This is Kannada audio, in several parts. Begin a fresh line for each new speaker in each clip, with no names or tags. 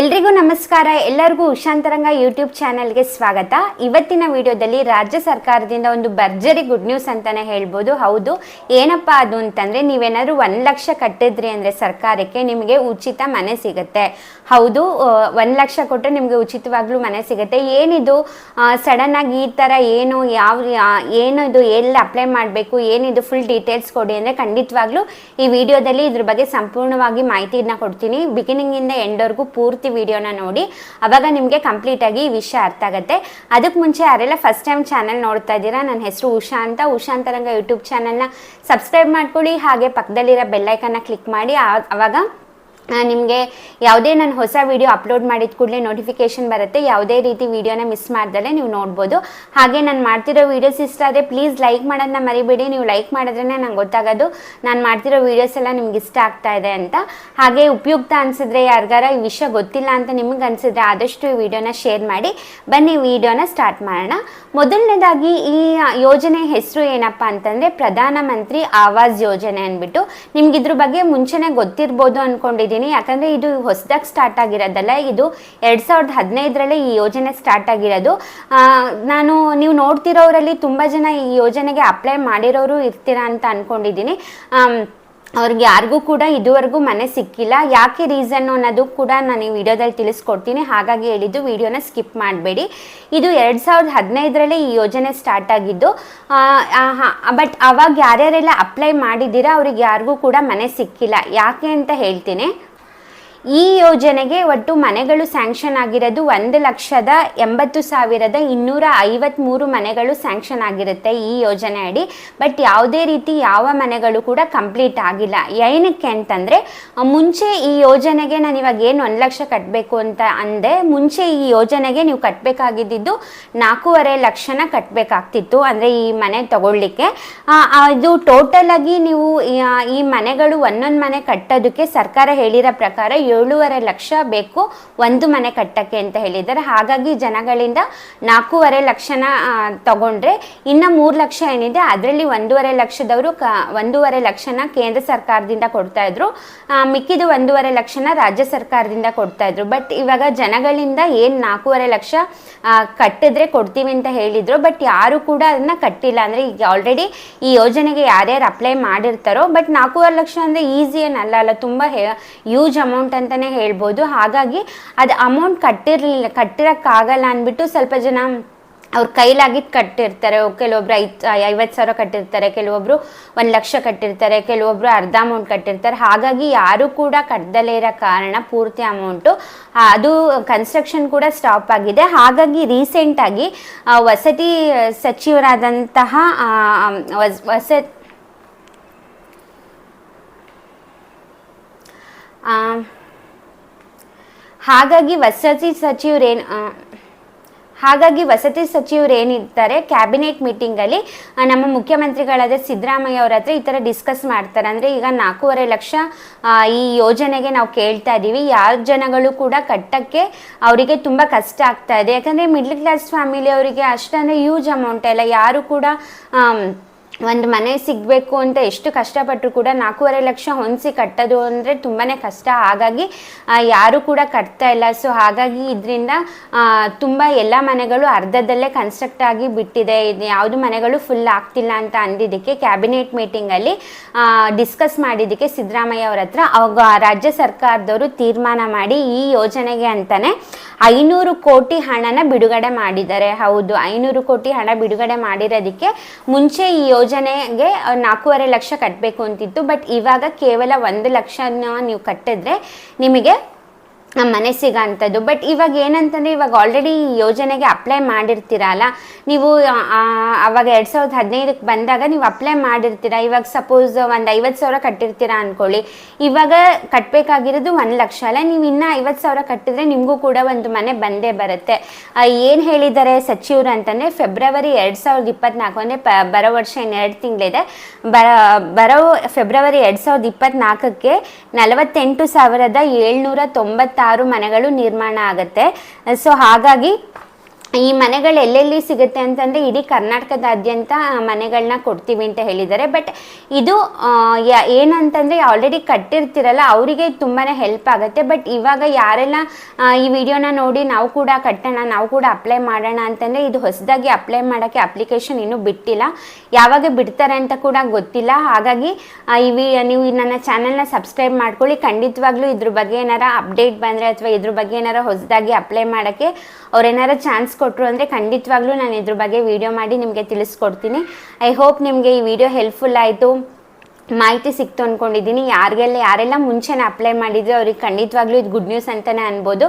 ಎಲ್ರಿಗೂ ನಮಸ್ಕಾರ. ಎಲ್ಲರಿಗೂ ಉಷಾಂತರಂಗ ಯೂಟ್ಯೂಬ್ ಚಾನಲ್ಗೆ ಸ್ವಾಗತ. ಇವತ್ತಿನ ವಿಡಿಯೋದಲ್ಲಿ ರಾಜ್ಯ ಸರ್ಕಾರದಿಂದ ಒಂದು ಭರ್ಜರಿ ಗುಡ್ ನ್ಯೂಸ್ ಅಂತಾನೆ ಹೇಳ್ಬೋದು. ಹೌದು, ಏನಪ್ಪ ಅದು ಅಂತಂದ್ರೆ ನೀವೇನಾದ್ರೂ ಒಂದು ಲಕ್ಷ ಕಟ್ಟಿದ್ರಿ ಅಂದ್ರೆ ಸರ್ಕಾರಕ್ಕೆ ನಿಮಗೆ ಉಚಿತ ಮನೆ ಸಿಗುತ್ತೆ. ಹೌದು ಒಂದು ಲಕ್ಷ ಕೊಟ್ಟರೆ ನಿಮಗೆ ಉಚಿತವಾಗ್ಲೂ ಮನೆ ಸಿಗುತ್ತೆ. ಏನಿದು ಸಡನ್ ಆಗಿ ಈ ಥರ ಏನು, ಯಾವ ಏನು ಇದು ಎಲ್ಲಿ ಅಪ್ಲೈ ಮಾಡಬೇಕು, ಏನಿದು ಫುಲ್ ಡೀಟೇಲ್ಸ್ ಕೊಡಿ ಅಂದರೆ ಖಂಡಿತವಾಗ್ಲೂ ಈ ವಿಡಿಯೋದಲ್ಲಿ ಇದ್ರ ಬಗ್ಗೆ ಸಂಪೂರ್ಣವಾಗಿ ಮಾಹಿತಿನ ಕೊಡ್ತೀನಿ. ಬಿಗಿನಿಂಗಿಂದ ಎಂಡ್ವರೆಗೂ ಪೂರ್ತಿ ವಿಡಿಯೋನ ನೋಡಿ. ಅವಾಗ ನಿಮಗೆ ಕಂಪ್ಲೀಟಾಗಿ ಈ ವಿಷಯ ಅರ್ಥ ಆಗುತ್ತೆ. ಅದಕ್ಕೆ ಮುಂಚೆ ಯಾರೆಲ್ಲ ಫಸ್ಟ್ ಟೈಮ್ ಚಾನಲ್ ನೋಡ್ತಾ ಇದ್ದೀರಾ ನನ್ನ ಹೆಸರು ಉಷಾ ಅಂತ. ಉಷಾಂತರಂಗ ಯೂಟ್ಯೂಬ್ ಚಾನಲ್ನ ಸಬ್ಸ್ಕ್ರೈಬ್ ಮಾಡ್ಕೊಳ್ಳಿ. ಹಾಗೆ ಪಕ್ಕದಲ್ಲಿರೋ ಬೆಲ್ಲೈಕನ್ನ ಕ್ಲಿಕ್ ಮಾಡಿ. ಅವಾಗ ನಿಮಗೆ ಯಾವುದೇ ನಾನು ಹೊಸ ವಿಡಿಯೋ ಅಪ್ಲೋಡ್ ಮಾಡಿದ ಕೂಡಲೇ ನೋಟಿಫಿಕೇಶನ್ ಬರುತ್ತೆ. ಯಾವುದೇ ರೀತಿ ವಿಡಿಯೋನ ಮಿಸ್ ಮಾಡ್ದಲೆ ನೀವು ನೋಡ್ಬೋದು. ಹಾಗೆ ನಾನು ಮಾಡ್ತಿರೋ ವೀಡಿಯೋಸ್ ಇಷ್ಟ ಆದರೆ ಪ್ಲೀಸ್ ಲೈಕ್ ಮಾಡೋದನ್ನ ಮರಿಬೇಡಿ. ನೀವು ಲೈಕ್ ಮಾಡಿದ್ರೇ ನಂಗೆ ಗೊತ್ತಾಗೋದು. ನಾನು ಮಾಡ್ತಿರೋ ವೀಡಿಯೋಸ್ ಎಲ್ಲ ನಿಮ್ಗೆ ಇಷ್ಟ ಆಗ್ತಾ ಇದೆ ಅಂತ. ಹಾಗೆ ಉಪಯುಕ್ತ ಅನಿಸಿದ್ರೆ ಯಾರಿಗಾರ ಈ ವಿಷಯ ಗೊತ್ತಿಲ್ಲ ಅಂತ ನಿಮಗೆ ಅನಿಸಿದ್ರೆ ಆದಷ್ಟು ಈ ವಿಡಿಯೋನ ಶೇರ್ ಮಾಡಿ. ಬನ್ನಿ ವಿಡಿಯೋನ ಸ್ಟಾರ್ಟ್ ಮಾಡೋಣ. ಮೊದಲನೇದಾಗಿ ಈ ಯೋಜನೆ ಹೆಸರು ಏನಪ್ಪ ಅಂತಂದರೆ ಪ್ರಧಾನಮಂತ್ರಿ ಆವಾಸ್ ಯೋಜನೆ ಅಂದ್ಬಿಟ್ಟು. ನಿಮ್ಗೆ ಇದ್ರ ಬಗ್ಗೆ ಮುಂಚೆನೇ ಗೊತ್ತಿರ್ಬೋದು ಅನ್ಕೊಂಡಿದ್ದೀನಿ ಯಾಕಂದರೆ ಇದು ಹೊಸದಾಗಿ ಸ್ಟಾರ್ಟ್ ಆಗಿರೋದಲ್ಲ, ಇದು ಎರಡು ಸಾವಿರದ ಹದಿನೈದರಲ್ಲೇ ಈ ಯೋಜನೆ ಸ್ಟಾರ್ಟ್ ಆಗಿರೋದು. ನಾನು ನೀವು ನೋಡ್ತಿರೋರಲ್ಲಿ ತುಂಬ ಜನ ಈ ಯೋಜನೆಗೆ ಅಪ್ಲೈ ಮಾಡಿರೋರು ಇರ್ತೀರಾ ಅಂತ ಅಂದ್ಕೊಂಡಿದ್ದೀನಿ ಅವ್ರಿಗೆ ಯಾರಿಗೂ ಕೂಡ ಇದುವರೆಗೂ ಮನೆ ಸಿಕ್ಕಿಲ್ಲ. ಯಾಕೆ ರೀಸನ್ ಅನ್ನೋದು ಕೂಡ ನಾನು ಈ ವಿಡಿಯೋದಲ್ಲಿ ತಿಳಿಸ್ಕೊಡ್ತೀನಿ. ಹಾಗಾಗಿ ಹೇಳಿದ್ದು ವಿಡಿಯೋನ ಸ್ಕಿಪ್ ಮಾಡಬೇಡಿ. ಇದು ಎರಡು ಸಾವಿರದ ಹದಿನೈದರಲ್ಲೇ ಈ ಯೋಜನೆ ಸ್ಟಾರ್ಟ್ ಆಗಿದ್ದು ಬಟ್ ಅವಾಗ ಯಾರ್ಯಾರೆಲ್ಲ ಅಪ್ಲೈ ಮಾಡಿದ್ದೀರಾ, ಅವ್ರಿಗೆ ಯಾರಿಗೂ ಕೂಡ ಮನೆ ಸಿಕ್ಕಿಲ್ಲ. ಯಾಕೆ ಅಂತ ಹೇಳ್ತೀನಿ. ಈ ಯೋಜನೆಗೆ ಒಟ್ಟು ಮನೆಗಳು ಸ್ಯಾಂಕ್ಷನ್ ಆಗಿರೋದು ಒಂದು ಲಕ್ಷದ ಎಂಬತ್ತು ಸಾವಿರದ ಇನ್ನೂರ ಐವತ್ತ್ಮೂರು ಮನೆಗಳು ಸ್ಯಾಂಕ್ಷನ್ ಆಗಿರುತ್ತೆ ಈ ಯೋಜನೆ ಅಡಿ. ಬಟ್ ಯಾವುದೇ ರೀತಿ ಯಾವ ಮನೆಗಳು ಕೂಡ ಕಂಪ್ಲೀಟ್ ಆಗಿಲ್ಲ. ಏನಕ್ಕೆ ಅಂತಂದರೆ, ಮುಂಚೆ ಈ ಯೋಜನೆಗೆ ನಾನು ಇವಾಗ ಏನು ಒಂದು ಲಕ್ಷ ಕಟ್ಟಬೇಕು ಅಂತ ಅಂದೆ, ಮುಂಚೆ ಈ ಯೋಜನೆಗೆ ನೀವು ಕಟ್ಟಬೇಕಾಗಿದ್ದು ನಾಲ್ಕೂವರೆ ಲಕ್ಷನ ಕಟ್ಟಬೇಕಾಗ್ತಿತ್ತು ಅಂದರೆ ಈ ಮನೆ ತಗೊಳ್ಳಿಕ್ಕೆ. ಇದು ಆಗಿ ನೀವು ಈ ಮನೆಗಳು ಒಂದೊಂದು ಮನೆ ಕಟ್ಟೋದಕ್ಕೆ ಸರ್ಕಾರ ಹೇಳಿರೋ ಪ್ರಕಾರ ಏಳೂವರೆ ಲಕ್ಷ ಬೇಕು ಒಂದು ಮನೆ ಕಟ್ಟಕ್ಕೆ ಅಂತ ಹೇಳಿದ್ದಾರೆ. ಹಾಗಾಗಿ ಜನಗಳಿಂದ ನಾಲ್ಕೂವರೆ ಲಕ್ಷನ ತಗೊಂಡ್ರೆ ಇನ್ನು ಮೂರು ಲಕ್ಷ ಏನಿದೆ ಅದರಲ್ಲಿ ಒಂದೂವರೆ ಲಕ್ಷದವರು ಕ, ಒಂದೂವರೆ ಲಕ್ಷನ ಕೇಂದ್ರ ಸರ್ಕಾರದಿಂದ ಕೊಡ್ತಾ ಇದ್ರು. ಮಿಕ್ಕಿದು ಒಂದೂವರೆ ಲಕ್ಷನ ರಾಜ್ಯ ಸರ್ಕಾರದಿಂದ ಕೊಡ್ತಾ ಇದ್ರು. ಬಟ್ ಇವಾಗ ಜನಗಳಿಂದ ಏನು ನಾಲ್ಕೂವರೆ ಲಕ್ಷ ಕಟ್ಟಿದ್ರೆ ಕೊಡ್ತೀವಿ ಅಂತ ಹೇಳಿದ್ರು. ಬಟ್ ಯಾರು ಕೂಡ ಅದನ್ನ ಕಟ್ಟಿಲ್ಲ. ಅಂದ್ರೆ ಈಗ ಆಲ್ರೆಡಿ ಈ ಯೋಜನೆಗೆ ಯಾರ್ಯಾರು ಅಪ್ಲೈ ಮಾಡಿರ್ತಾರೋ, ಬಟ್ ನಾಲ್ಕೂವರೆ ಲಕ್ಷ ಅಂದ್ರೆ ಈಸಿ ಏನಲ್ಲ. ಅಲ್ಲ, ತುಂಬಾ ಹ್ಯೂಜ್ ಅಮೌಂಟ್ ಅಂತಲೇ ಹೇಳ್ಬೋದು. ಹಾಗಾಗಿ ಅದು ಅಮೌಂಟ್ ಕಟ್ಟಿರಲಿಲ್ಲ ಕಟ್ಟಿರೋಕ್ಕಾಗಲ್ಲ ಅಂದ್ಬಿಟ್ಟು ಸ್ವಲ್ಪ ಜನ ಅವ್ರ ಕೈಲಾಗಿದ್ದು ಕಟ್ಟಿರ್ತಾರೆ. ಕೆಲವೊಬ್ರು ಐದು ಐವತ್ತು ಸಾವಿರ ಕಟ್ಟಿರ್ತಾರೆ, ಕೆಲವೊಬ್ರು ಒಂದು ಲಕ್ಷ ಕಟ್ಟಿರ್ತಾರೆ, ಕೆಲವೊಬ್ರು ಅರ್ಧ ಅಮೌಂಟ್ ಕಟ್ಟಿರ್ತಾರೆ. ಹಾಗಾಗಿ ಯಾರು ಕೂಡ ಕಟ್ಟದಲೇ ಇರೋ ಕಾರಣ ಪೂರ್ತಿ ಅಮೌಂಟು ಅದು ಕನ್ಸ್ಟ್ರಕ್ಷನ್ ಕೂಡ ಸ್ಟಾಪ್ ಆಗಿದೆ. ಹಾಗಾಗಿ ರೀಸೆಂಟಾಗಿ ವಸತಿ ಸಚಿವರಾದಂತಹ ವಸ್- ಹಾಗಾಗಿ ವಸತಿ ಸಚಿವರೇನು ಹಾಗಾಗಿ ವಸತಿ ಸಚಿವರು ಏನಿರ್ತಾರೆ ಕ್ಯಾಬಿನೆಟ್ ಮೀಟಿಂಗಲ್ಲಿ ನಮ್ಮ ಮುಖ್ಯಮಂತ್ರಿಗಳಾದ ಸಿದ್ದರಾಮಯ್ಯ ಅವ್ರ ಹತ್ರ ಈ ಥರ ಡಿಸ್ಕಸ್ ಮಾಡ್ತಾರೆ. ಅಂದರೆ ಈಗ ನಾಲ್ಕೂವರೆ ಲಕ್ಷ ಈ ಯೋಜನೆಗೆ ನಾವು ಕೇಳ್ತಾ ಇದ್ದೀವಿ. ಯಾವ ಜನಗಳು ಕೂಡ ಕಟ್ಟಕ್ಕೆ ಅವರಿಗೆ ತುಂಬ ಕಷ್ಟ ಆಗ್ತಾ ಇದೆ. ಯಾಕಂದರೆ ಮಿಡ್ಲ್ ಕ್ಲಾಸ್ ಫ್ಯಾಮಿಲಿ ಅವರಿಗೆ ಅಷ್ಟಂದರೆ ಯೂಜ್ ಅಮೌಂಟ್ ಎಲ್ಲ ಯಾರು ಕೂಡ ಒಂದು ಮನೆ ಸಿಗಬೇಕು ಅಂತ ಎಷ್ಟು ಕಷ್ಟಪಟ್ಟರು ಕೂಡ ನಾಲ್ಕೂವರೆ ಲಕ್ಷ ಹೊಂದಿಸಿ ಕಟ್ಟೋದು ಅಂದರೆ ತುಂಬಾ ಕಷ್ಟ. ಹಾಗಾಗಿ ಯಾರು ಕೂಡ ಕಟ್ತಾ ಇಲ್ಲ. ಸೊ ಹಾಗಾಗಿ ಇದರಿಂದ ತುಂಬ ಎಲ್ಲ ಮನೆಗಳು ಅರ್ಧದಲ್ಲೇ ಕನ್ಸ್ಟ್ರಕ್ಟ್ ಆಗಿ ಬಿಟ್ಟಿದೆ. ಇದು ಯಾವುದು ಮನೆಗಳು ಫುಲ್ ಆಗ್ತಿಲ್ಲ ಅಂತ ಅಂದಿದ್ದಕ್ಕೆ ಕ್ಯಾಬಿನೆಟ್ ಮೀಟಿಂಗಲ್ಲಿ ಡಿಸ್ಕಸ್ ಮಾಡಿದ್ದಕ್ಕೆ ಸಿದ್ದರಾಮಯ್ಯ ಅವ್ರ ಹತ್ರ ಅವಾಗ ರಾಜ್ಯ ಸರ್ಕಾರದವರು ತೀರ್ಮಾನ ಮಾಡಿ ಈ ಯೋಜನೆಗೆ ಅಂತಲೇ ಐನೂರು ಕೋಟಿ ಹಣನ ಬಿಡುಗಡೆ ಮಾಡಿದ್ದಾರೆ. ಹೌದು, ಐನೂರು ಕೋಟಿ ಹಣ ಬಿಡುಗಡೆ ಮಾಡಿರೋದಕ್ಕೆ ಮುಂಚೆ ಈ ಯೋಜನೆಗೆ ನಾಲ್ಕೂವರೆ ಲಕ್ಷ ಕಟ್ಟಬೇಕು ಅಂತಿತ್ತು. ಬಟ್ ಇವಾಗ ಕೇವಲ ಒಂದು ಲಕ್ಷನ ನೀವು ಕಟ್ಟಿದ್ರೆ ನಿಮಗೆ ಆ ಮನೆ ಸಿಗೋಂಥದ್ದು ಬಟ್ ಇವಾಗ ಏನಂತಂದರೆ ಇವಾಗ ಆಲ್ರೆಡಿ ಯೋಜನೆಗೆ ಅಪ್ಲೈ ಮಾಡಿರ್ತೀರಲ್ಲ, ನೀವು ಅವಾಗ ಎರಡು ಸಾವಿರದ ಹದಿನೈದಕ್ಕೆ ಬಂದಾಗ ನೀವು ಅಪ್ಲೈ ಮಾಡಿರ್ತೀರ? ಇವಾಗ ಸಪೋಸ್ ಒಂದು ಐವತ್ತು ಸಾವಿರ ಕಟ್ಟಿರ್ತೀರ ಅಂದ್ಕೊಳ್ಳಿ ಇವಾಗ ಕಟ್ಟಬೇಕಾಗಿರೋದು ಒಂದು ಲಕ್ಷ ಅಲ್ಲ, ನೀವು ಇನ್ನೂ ಐವತ್ತು ಸಾವಿರ ಕಟ್ಟಿದ್ರೆ ನಿಮಗೂ ಕೂಡ ಒಂದು ಮನೆ ಬಂದೇ ಬರುತ್ತೆ. ಏನು ಹೇಳಿದ್ದಾರೆ ಸಚಿವರು ಅಂತಂದರೆ ಫೆಬ್ರವರಿ ಎರಡು ಸಾವಿರದ ಇಪ್ಪತ್ನಾಲ್ಕು, ಅಂದರೆ ಪ, ಬರೋ ವರ್ಷ ಇನ್ನೆರಡು ತಿಂಗಳಿದೆ. ಬರ ಬರೋ ಫೆಬ್ರವರಿ ಎರಡು ಸಾವಿರದ ಇಪ್ಪತ್ನಾಲ್ಕಕ್ಕೆ ನಲವತ್ತೆಂಟು ಸಾವಿರದ ಏಳ್ನೂರ ತೊಂಬತ್ತಾರು ಮನೆಗಳು ನಿರ್ಮಾಣ ಆಗುತ್ತೆ. ಸೊ ಹಾಗಾಗಿ ಈ ಮನೆಗಳು ಎಲ್ಲೆಲ್ಲಿ ಸಿಗುತ್ತೆ ಅಂತಂದರೆ ಇಡೀ ಕರ್ನಾಟಕದಾದ್ಯಂತ ಮನೆಗಳನ್ನ ಕೊಡ್ತೀವಿ ಅಂತ ಹೇಳಿದ್ದಾರೆ. ಬಟ್ ಇದು ಏನಂತಂದರೆ ಆಲ್ರೆಡಿ ಕಟ್ಟಿರ್ತಿರಲ್ಲ, ಅವರಿಗೆ ತುಂಬಾ ಹೆಲ್ಪ್ ಆಗುತ್ತೆ. ಬಟ್ ಇವಾಗ ಯಾರೆಲ್ಲ ಈ ವಿಡಿಯೋನ ನೋಡಿ ನಾವು ಕೂಡ ಕಟ್ಟೋಣ, ನಾವು ಕೂಡ ಅಪ್ಲೈ ಮಾಡೋಣ ಅಂತಂದರೆ ಇದು ಹೊಸದಾಗಿ ಅಪ್ಲೈ ಮಾಡೋಕ್ಕೆ ಅಪ್ಲಿಕೇಶನ್ ಇನ್ನೂ ಬಿಟ್ಟಿಲ್ಲ. ಯಾವಾಗ ಬಿಡ್ತಾರೆ ಅಂತ ಕೂಡ ಗೊತ್ತಿಲ್ಲ. ಹಾಗಾಗಿ ಇವಿ ನೀವು ನನ್ನ ಚಾನಲ್ನ ಸಬ್ಸ್ಕ್ರೈಬ್ ಮಾಡ್ಕೊಳ್ಳಿ. ಖಂಡಿತವಾಗ್ಲೂ ಇದ್ರ ಬಗ್ಗೆ ಏನಾರ ಅಪ್ಡೇಟ್ ಬಂದರೆ ಅಥವಾ ಇದ್ರ ಬಗ್ಗೆ ಏನಾರ ಹೊಸದಾಗಿ ಅಪ್ಲೈ ಮಾಡೋಕ್ಕೆ ಅವ್ರೇನಾರ ಚಾನ್ಸ್ ಕೊಟ್ಟರು ಅಂದರೆ ಖಂಡಿತವಾಗ್ಲೂ ನಾನು ಇದ್ರ ಬಗ್ಗೆ ವಿಡಿಯೋ ಮಾಡಿ ನಿಮಗೆ ತಿಳಿಸ್ಕೊಡ್ತೀನಿ. ಐ ಹೋಪ್ ನಿಮಗೆ ಈ ವಿಡಿಯೋ ಹೆಲ್ಪ್ಫುಲ್ ಆಯಿತು. ಮಾಹಿತಿ ಸಿಕ್ತು ಅಂದ್ಕೊಂಡಿದ್ದೀನಿ ಯಾರಿಗೆಲ್ಲ ಯಾರೆಲ್ಲ ಮುಂಚೆನೇ ಅಪ್ಲೈ ಮಾಡಿದ್ರು ಅವ್ರಿಗೆ ಖಂಡಿತವಾಗ್ಲೂ ಇದು ಗುಡ್ ನ್ಯೂಸ್ ಅಂತಲೇ ಅನ್ಬೋದು.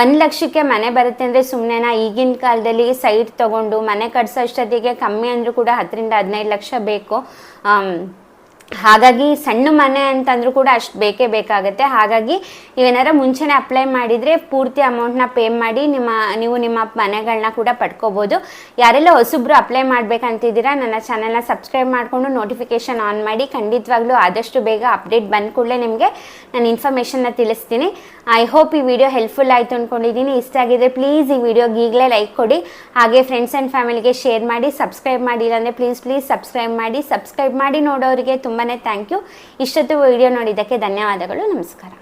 ಒಂದು ಲಕ್ಷಕ್ಕೆ ಮನೆ ಬರುತ್ತೆ ಅಂದರೆ ಸುಮ್ಮನೆನಾ ಈಗಿನ ಕಾಲದಲ್ಲಿ ಸೈಟ್ ತೊಗೊಂಡು ಮನೆ ಕಟ್ಸೋ ಅಷ್ಟೊತ್ತಿಗೆ ಕಮ್ಮಿ ಅಂದರೂ ಕೂಡ ಹತ್ತರಿಂದ ಹದಿನೈದು ಲಕ್ಷ ಬೇಕು. ಹಾಗಾಗಿ ಸಣ್ಣ ಮನೆ ಅಂತಂದ್ರೂ ಕೂಡ ಅಷ್ಟು ಬೇಕೇ ಬೇಕಾಗುತ್ತೆ. ಹಾಗಾಗಿ ನೀವೇನಾರ ಮುಂಚೆನೇ ಅಪ್ಲೈ ಮಾಡಿದರೆ ಪೂರ್ತಿ ಅಮೌಂಟ್ನ ಪೇ ಮಾಡಿ ನಿಮ್ಮ, ನೀವು ನಿಮ್ಮ ಮನೆಗಳನ್ನ ಕೂಡ ಪಡ್ಕೋಬೋದು. ಯಾರೆಲ್ಲ ಹೊಸಬ್ರು ಅಪ್ಲೈ ಮಾಡ್ಬೇಕಂತಿದ್ದೀರಾ, ನನ್ನ ಚಾನೆಲ್ನ ಸಬ್ಸ್ಕ್ರೈಬ್ ಮಾಡಿಕೊಂಡು ನೋಟಿಫಿಕೇಷನ್ ಆನ್ ಮಾಡಿ ಖಂಡಿತವಾಗ್ಲೂ ಆದಷ್ಟು ಬೇಗ ಅಪ್ಡೇಟ್ ಬಂದ ಕೂಡಲೇ ನಿಮಗೆ ನಾನು ಇನ್ಫಾರ್ಮೇಷನ್ನ ತಿಳಿಸ್ತೀನಿ. ಐ ಹೋಪ್ ಈ ವಿಡಿಯೋ ಹೆಲ್ಪ್ಫುಲ್ ಆಯಿತು ಅಂದ್ಕೊಂಡಿದ್ದೀನಿ ಇಷ್ಟ ಆಗಿದ್ರೆ ಪ್ಲೀಸ್ ಈ ವಿಡಿಯೋಗೆ ಈಗಲೇ ಲೈಕ್ ಕೊಡಿ. ಹಾಗೆ ಫ್ರೆಂಡ್ಸ್ ಆ್ಯಂಡ್ ಫ್ಯಾಮಿಲಿಗೆ ಶೇರ್ ಮಾಡಿ ಸಬ್ಸ್ಕ್ರೈಬ್ ಮಾಡಿಲ್ಲ ಅಂದರೆ ಪ್ಲೀಸ್ ಪ್ಲೀಸ್ ಸಬ್ಸ್ಕ್ರೈಬ್ ಮಾಡಿ. ಸಬ್ಸ್ಕ್ರೈಬ್ ಮಾಡಿ ನೋಡೋರಿಗೆ ತುಂಬಾ ಥ್ಯಾಂಕ್ ಯು ಇಷ್ಟೊತ್ತು ವಿಡಿಯೋ ನೋಡಿದ್ದಕ್ಕೆ ಧನ್ಯವಾದಗಳು. ನಮಸ್ಕಾರ.